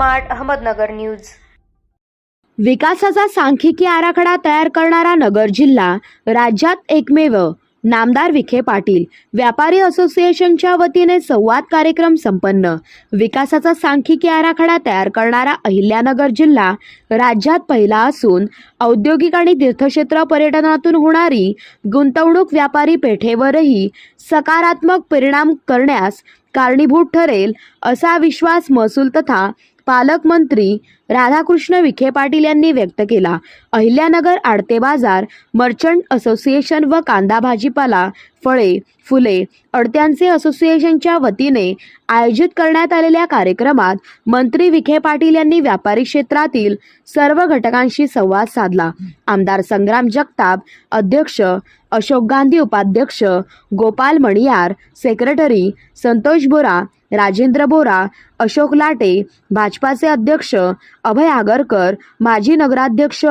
Smart Ahmednagar news. विकासाचा सांख्यिकी आराखडा तयार करणारा नगर जिल्हा राज्यात एकमेव. नामदार विखे पाटील व्यापारी असोसिएशनच्या वतीने संवाद कार्यक्रम संपन्न. विकासाचा सांख्यिकी आराखडा तयार करणारा अहिल्यानगर जिल्हा राज्यात पहिला असून औद्योगिक आणि तीर्थक्षेत्र पर्यटनातून होणारी गुंतवणूक व्यापारी पेठेवरही सकारात्मक परिणाम करण्यास कारणीभूत ठरेल असा विश्वास महसूल तथा पालकमंत्री राधाकृष्ण विखे पाटील यांनी व्यक्त केला. अहिल्यानगर आडते बाजार मर्चंट असोसिएशन व कांदा भाजीपाला फळे फुले अडत्यांचे असोसिएशनच्या वतीने आयोजित करण्यात आलेल्या कार्यक्रमात मंत्री विखे पाटील यांनी व्यापारी क्षेत्रातील सर्व घटकांशी संवाद साधला. आमदार संग्राम जगताप अध्यक्ष अशोक गांधी उपाध्यक्ष गोपाल मणियार सेक्रेटरी संतोष बोरा राजेंद्र बोरा अशोक लाटे भाजपाचे अध्यक्ष अभय आगरकर माजी नगराध्यक्ष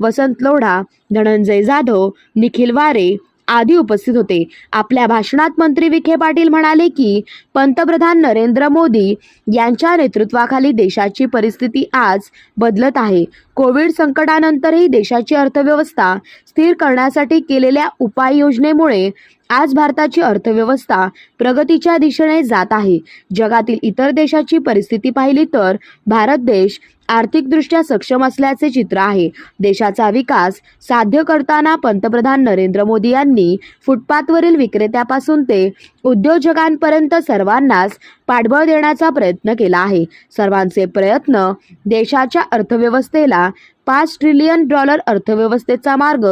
वसंत लोढा धनंजय जाधव निखिल वारे आदी उपस्थित होते. आपल्या भाषणात मंत्री विखे पाटील म्हणाले की पंतप्रधान नरेंद्र मोदी यांच्या नेतृत्वाखाली देशाची परिस्थिती आज बदलत आहे. कोविड संकटानंतरही देशाची अर्थव्यवस्था स्थिर करण्यासाठी केलेल्या उपाययोजनेमुळे आज भारताची अर्थव्यवस्था प्रगतीच्या दिशेने जात आहे. जगातील इतर देशाची परिस्थिती पाहिली तर भारत देश आर्थिकदृष्ट्या सक्षम असल्याचे चित्र आहे. देशाचा विकास साध्य करताना पंतप्रधान नरेंद्र मोदी यांनी फुटपाथवरील विक्रेत्यापासून ते उद्योजकांपर्यंत सर्वांनाच पाठबळ देण्याचा प्रयत्न केला आहे. सर्वांचे प्रयत्न देशाच्या अर्थव्यवस्थेला पाच ट्रिलियन डॉलर अर्थव्यवस्थेचा मार्ग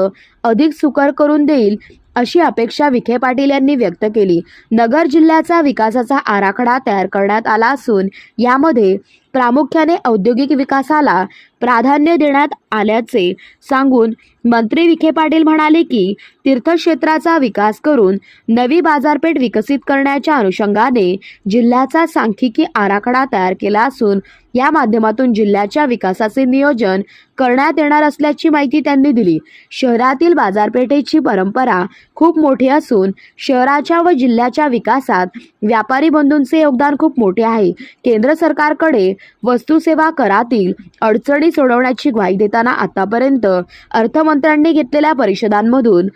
अधिक सुकर करून देईल अशी अपेक्षा विखे पाटील यांनी व्यक्त केली. नगर जिल्ह्याचा विकासाचा आराखडा तयार करण्यात आला असून यामध्ये प्रामुख्याने औद्योगिक विकासाला प्राधान्य देण्यात आल्याचे सांगून मंत्री विखे पाटील म्हणाले की तीर्थक्षेत्राचा विकास करून नवी बाजारपेठ विकसित करण्याच्या अनुषंगाने जिल्ह्याचा सांख्यिकी आराखडा तयार केला असून या माध्यमातून जिल्ह्याच्या विकासाचे नियोजन करण्यात येणार असल्याची माहिती त्यांनी दिली. शहरातील बाजारपेठेची परंपरा खूप मोठी असून शहराच्या व जिल्ह्याच्या विकासात व्यापारी बंधूंचे योगदान खूप मोठे आहे. केंद्र सरकारकडे वस्तू सेवा करातील अडचणी सोडवण्याची ग्वाही देताना आतापर्यंत अर्थमंत्र्यांनी घेतलेल्या परिषदांमधून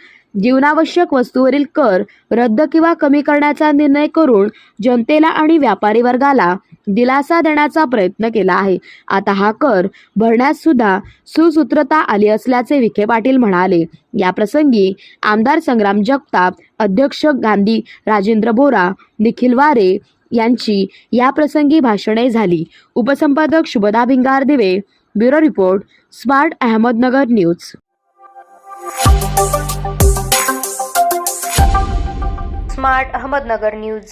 जीवनावश्यक वस्तूवरील कर रद्द किंवा कमी करण्याचा निर्णय करून जनतेला आणि व्यापारी वर्गाला दिलासा देण्याचा प्रयत्न केला आहे. आता हा कर भरण्यास सुद्धा सुसूत्रता आली असल्याचे विखे पाटील म्हणाले. याप्रसंगी आमदार संग्राम जगताप अध्यक्ष गांधी राजेंद्र बोरा निखिल वारे यांची या प्रसंगी भाषणे झाली. उपसंपादक Shubhada Bhingardive bureau report smart Ahmednagar news. Smart Ahmednagar news.